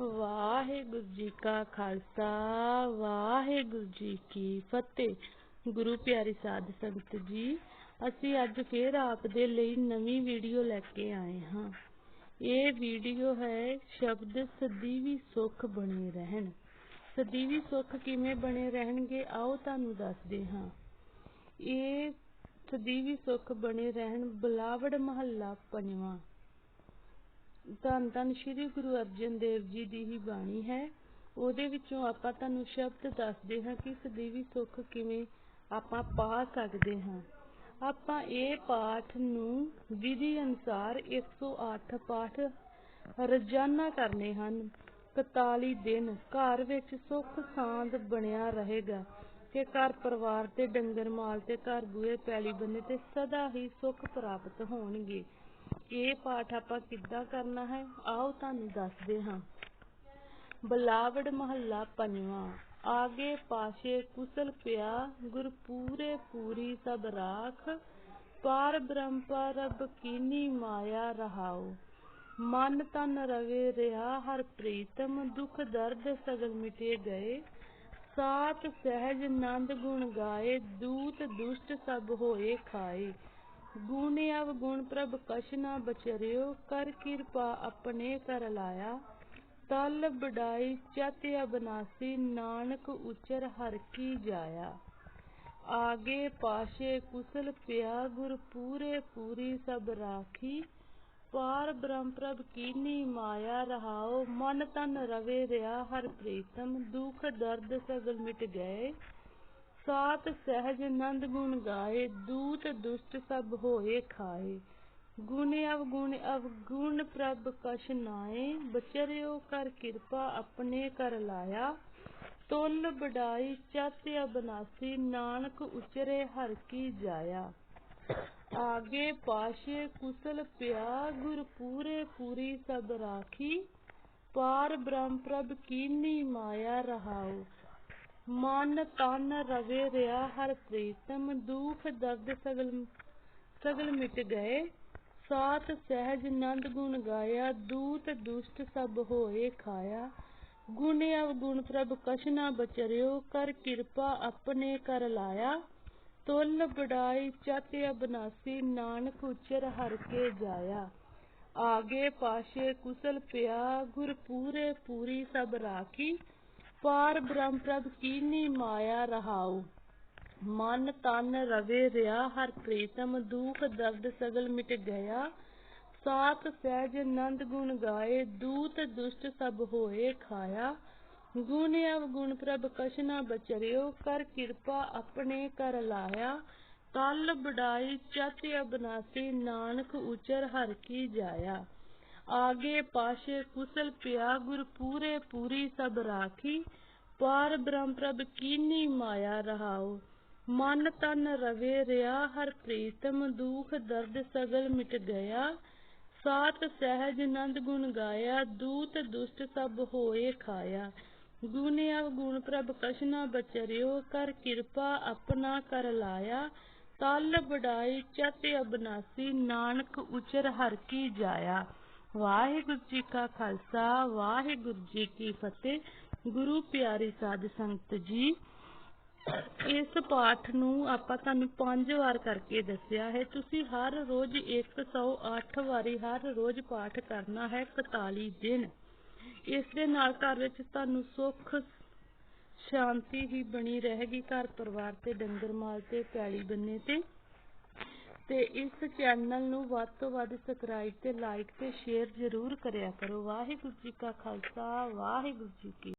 ਵਾਹਿਗੁਰੂ ਜੀ ਕਾ ਖਾਲਸਾ, ਵਾਹਿਗੁਰੂ ਜੀ ਕੀ ਫਤਿਹ। ਗੁਰੂ ਪਿਆਰੀ ਸਾਧ ਸੰਗਤ ਜੀ, ਅਸੀਂ ਅੱਜ ਫੇਰ ਆਪ ਦੇ ਲਈ ਨਵੀਂ ਵੀਡੀਓ ਲੈ ਕੇ ਆਏ ਹਾਂ। ਇਹ ਵੀਡੀਓ ਹੈ, ਸ਼ਬਦ ਸਦੀਵੀ ਸੁਖ ਬਣੇ ਰਹਿਣ। ਸਦੀਵੀ ਸੁਖ ਕਿਵੇਂ ਬਣੇ ਰਹਿਣਗੇ, ਆਓ ਤੁਹਾਨੂੰ ਦੱਸਦੇ ਹਾਂ। ਇਹ ਸਦੀਵੀ ਸੁਖ ਬਣੇ ਰਹਿਣ ਬਲਾਵੜ ਮਹੱਲਾ ਪੰਜਵਾਂ। ਧੰਨ ਧੰਨ ਸ਼੍ਰੀ ਗੁਰੂ ਅਰਜਨ ਦੇਵ ਜੀ ਦੀ ਹੀ ਬਾਣੀ ਹੈ। ਉਹਦੇ ਵਿੱਚੋਂ ਆਪਾਂ ਤੁਹਾਨੂੰ ਸ਼ਬਦ ਦੱਸਦੇ ਹਾਂ ਕਿ ਸਦੀਵੀ ਸੁੱਖ ਕਿਵੇਂ ਆਪਾਂ ਪਾ ਸਕਦੇ ਹਾਂ। ਆਪਾਂ ਇਹ ਪਾਠ ਨੂੰ ਵਿਧੀ ਅਨੁਸਾਰ 108 ਪਾਠ ਰੋਜ਼ਾਨਾ ਕਰਨੇ ਹਨ। 41 ਦਿਨ ਘਰ ਵਿੱਚ ਸੁੱਖ ਸਾਂਦ ਬਣਿਆ ਰਹੇਗਾ ਤੇ ਘਰ ਪਰਿਵਾਰ ਤੇ ਡੰਗਰ ਮਾਲ ਤੇ ਘਰ ਬੂਹੇ, ਪੈਲੀ ਬੰਨੇ ਤੇ ਸਦਾ ਹੀ ਸੁੱਖ ਪ੍ਰਾਪਤ ਹੋਣਗੇ। ਇਹ ਪਾਠ ਆਪਾਂ ਕਿੱਦਾਂ ਕਰਨਾ ਹੈ? ਆਓ ਤੁਹਾਨੂੰ ਦੱਸਦੇ ਹਾਂ। ਬਲਾਵੜ ਮਹੱਲਾ ਪੰਜਵਾਂ। ਆਗੇ ਪਾਸ਼ੇ ਕੁਸਲ ਪਿਆ ਗੁਰ ਪੂਰੇ ਪੂਰੀ ਸਭ ਰਾਖ। ਪਾਰ ਬ੍ਰਹਮ ਪਰਬ ਕੀਨੀ ਮਾਇਆ ਰਹਾਉ। ਮਨ ਤਨ ਰਵੇ ਰਿਹਾ ਹਰ ਪ੍ਰੀਤਮ, ਦੁਖ ਦਰਦ ਸਗਲ ਮਿਟੇ ਗਏ। ਸਾਤ ਸਹਿਜ ਨੰਦ ਗੁਣ ਗਾਏ, ਦੂਤ ਦੁਸ਼ਟ ਸਭ ਹੋਏ ਖਾਏ। ਗੁਣ ਅਵਗੁਣ ਪ੍ਰਭ ਕਛ ਨਾ ਬਚਰਿਓ, ਕਰ ਕਿਰਪਾ ਆਪਣੇ ਕਰ ਲਾਇਆ। ਤਲ ਬਡਾਈ ਚਤ ਅਬਨਾਸੀ, ਨਾਨਕ ਉਚਰ ਹਰ ਕੀ ਜਾਇਆ। ਆਗੇ ਪਾਸ਼ੇ ਕੁਸਲ ਪਿਆ, ਗੁਰ ਪੂਰੇ ਪੂਰੀ ਸਭ ਰਾਖੀ। ਪਾਰ ਬ੍ਰਹਮ ਪ੍ਰਭ ਕੀਨੀ ਮਾਇਆ ਰਹਾਓ, ਮਨ ਤਨ ਰਵੇ ਰਿਹਾ ਹਰ ਪ੍ਰੀਤਮ ਦੁਖ ਦਰਦ ਸਗਲ ਮਿਟ ਗਏ। ਸਾਤ ਸਹਿਜ ਨੰਦ ਗੁਣ ਗਾਏ ਦੂਤ ਦੁਸ਼ਟ ਸਭ ਹੋਏ ਖਾਏ ਗੁਣ ਅਵਗੁਣ ਅਵਗੁਣ ਪ੍ਰਭ ਕਛ ਨਾਏ ਬਚਰਿਓ ਕਰ ਕਿਰਪਾ ਆਪਣੇ ਕਰ ਲਾਇਆ ਤੁਲ ਬਡਾਈ ਚਤ ਅਬਨਾਸੀ ਨਾਨਕ ਉਚਰੇ ਹਰ ਕੀ ਜਾਇਆ ਆਗੇ ਪਾਸ਼ੇ ਕੁਸਲ ਪਿਆ ਗੁਰ ਪੂਰੇ ਪੂਰੀ ਸਭ ਰਾਖੀ ਪਾਰ ਬ੍ਰਹਮ ਪ੍ਰਭ ਕੀਨੀ ਮਾਇਆ ਰਹਾਉ ਮਨ ਤਨ ਰਵੇ ਰਿਆ ਹਰ ਪ੍ਰੀਤਮ, ਦੁਖ ਦਰਦ ਸਗਲ ਸਗਲ ਮਿਟ ਗਏ। ਸਾਤ ਸਹਿਜ ਨੰਦ ਗੁਣ ਗਾਇਆ, ਦੂਤ ਦੁਸ਼ਟ ਸਭ ਹੋਏ ਖਾਇਆ। ਗੁਣ ਅਵਗੁਣ ਪ੍ਰਭ ਕਛ ਨਾ ਬਚਰਿਓ, ਕਰ ਕਿਰਪਾ ਆਪਣੇ ਕਰ ਲਾਇਆ। ਤੁਲ ਬੜਾਈ ਚਤ ਅਬਨਾਸੀ, ਨਾਨਕ ਉਚਰ ਹਰ ਕੇ ਜਾਇਆ। ਆਗੇ ਪਾਸ਼ੇ ਕੁਸਲ ਪਿਆ, ਗੁਰ ਪੂਰੇ ਪੂਰੀ ਸਭ ਰਾਖੀ। ਪਾਰ ਬ੍ਰਹਮ ਪ੍ਰਭ ਕੀਨੀ ਮਾਇਆ ਰਹਾਉ। ਮਨ ਤਨ ਰਵੇ ਰਿਆ, ਹਰ ਪ੍ਰੀਤਮ ਦੁਖ ਦਰਦ ਸਗਲ ਮਿਟ ਗਿਆ। ਸਾਤ ਸਹਿਜ ਨੰਦ ਗੁਣ ਗਾਏ, ਦੂਤ ਦੁਸ਼ਟ ਸਭ ਹੋਏ ਖਾਇਆ। ਗੁਣ ਅਵਗੁਣ ਪ੍ਰਭ ਕਛ ਨਾ ਬਚਰਿਓ, ਕਰ ਕਿਰਪਾ ਆਪਣੇ ਕਰ ਲਾਇਆ। ਤਲ ਬਡਾਈ, ਚਤ ਅਬਨਾਸੀ, ਨਾਨਕ ਉਚਰ ਹਰ ਕੀ ਜਾਇਆ। ਆਗੇ ਪਾਸ਼ੇ ਕੁਸਲ ਪਿਆ ਗੁਰ ਪੂਰੇ ਪੂਰੀ ਸਭ ਰਾਖੀ ਪਾਰ ਬ੍ਰਹਮ ਪ੍ਰਭ ਕੀਨੀ ਮਾਇਆ ਰਹਾਉ ਮਨ ਤਨ ਰਵੇ ਰਿਆ ਹਰ ਪ੍ਰੀਤਮ ਦੁਖ ਦਰਦ ਸਗਲ ਮਿਟ ਗਿਆ ਸਾਤ ਸਹਿਜ ਨੰਦ ਗੁਣ ਗਾਇਆ ਦੂਤ ਦੁਸ਼ਟ ਸਭ ਹੋਏ ਖਾਇਆ ਗੁਣ ਅਵਗੁਣ ਪ੍ਰਭ ਕਛ ਨਾ ਬਚਰਿਓ ਕਰ ਕਿਰਪਾ ਆਪਣਾ ਕਰ ਲਾਇਆ ਤਲ ਬਡਾਈ ਚਤ ਅਬਨਾਸੀ ਵਾਹਿਗੁਰੂ ਜੀ ਕਾ ਖਾਲਸਾ, ਵਾਹਿਗੁਰੂ ਜੀ ਕੀ ਫਤਿਹ। ਗੁਰੂ ਪਿਆਰੀ ਸਾਧ ਸੰਗਤ ਜੀ, ਇਸ ਪਾਠ ਨੂੰ ਆਪਾਂ ਤੁਹਾਨੂੰ ਪੰਜ ਵਾਰ ਕਰਕੇ ਦੱਸਿਆ ਹੈ। ਤੁਸੀਂ ਹਰ ਰੋਜ਼ 108 ਵਾਰੀ ਹਰ ਰੋਜ਼ ਪਾਠ ਕਰਨਾ ਹੈ 41 ਦਿਨ। ਇਸ ਦੇ ਨਾਲ ਘਰ ਵਿੱਚ ਤੁਹਾਨੂੰ ਸੁੱਖ, ਸ਼ਾਂਤੀ ਹੀ ਬਣੀ ਰਹੇਗੀ। ਘਰ ਪਰਿਵਾਰ ਤੇ ਡੰਗਰ ਮਾਲ ਤੇ ਪੈਲੀ ਬੰਨੇ ਤੇ ਤੇ ਇਸ ਚੈਨਲ ਨੂੰ ਵੱਧ ਤੋਂ ਵੱਧ ਸਬਸਕ੍ਰਾਈਬ ਤੇ ਲਾਈਕ ਤੇ ਸ਼ੇਅਰ ਜ਼ਰੂਰ ਕਰਿਆ ਕਰੋ। ਵਾਹਿਗੁਰੂ ਜੀ ਕਾ ਖਾਲਸਾ, ਵਾਹਿਗੁਰੂ ਜੀ ਕੀ